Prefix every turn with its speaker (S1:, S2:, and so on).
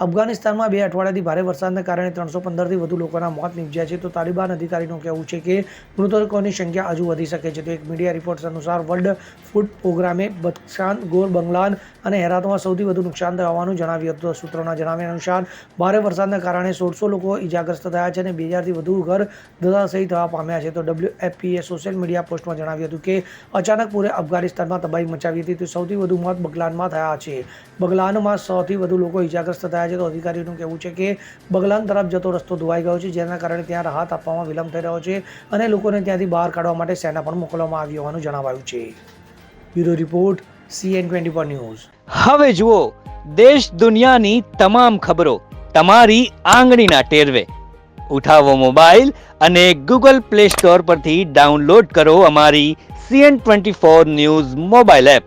S1: અફઘાનિસ્તાનમાં બે અઠવાડિયાથી ભારે વરસાદને કારણે ત્રણસો પંદરથી વધુ લોકોના મોત નીપજ્યા છે. તો તાલિબાન અધિકારીનું કહેવું છે કે મૃતકોની સંખ્યા હજુ વધી શકે છે. તો એક મીડિયા રિપોર્ટ્સ અનુસાર વર્લ્ડ ફૂડ પ્રોગ્રામે બદશાન ગોર બંગલાન અને હેરાતમાં સૌથી વધુ નુકસાન થવાનું જણાવ્યું હતું. સૂત્રોના જણાવ્યા અનુસાર ભારે વરસાદના કારણે સોળસો લોકો ઇજાગ્રસ્ત થયા છે અને બે હજારથી વધુ ઘર ધરાશયી થવા પામ્યા છે. તો ડબ્લ્યુએફપીએ સોશિયલ મીડિયા પોસ્ટમાં જણાવ્યું હતું કે અચાનક પૂરે અફઘાનિસ્તાનમાં તબાહી મચાવી હતી. તો સૌથી વધુ મોત બગલાનમાં થયા છે. બગલાનમાં સૌથી વધુ લોકો ઇજાગ્રસ્ત થયા છે. તો અધિકારીઓનું કહેવું છે કે બગલાન તરફ જતો રસ્તો ધોવાઈ ગયો છે, જેના કારણે ત્યાં રાહત આપવામાં વિલંબ થઈ રહ્યો છે અને લોકોને ત્યાંથી બહાર કાઢવા માટે સેના પણ મોકલવામાં આવી હોવાનું જણાવાયું છે. Bureau report CN twenty four news.
S2: હવે જુઓ, દેશ દુનિયાની તમામ ખબરો તમારી આંગળીના ટેરવે. ઉઠાવો મોબાઈલ અને ગૂગલ પ્લે સ્ટોર પરથી ડાઉનલોડ કરો અમારી CN twenty four news mobile app.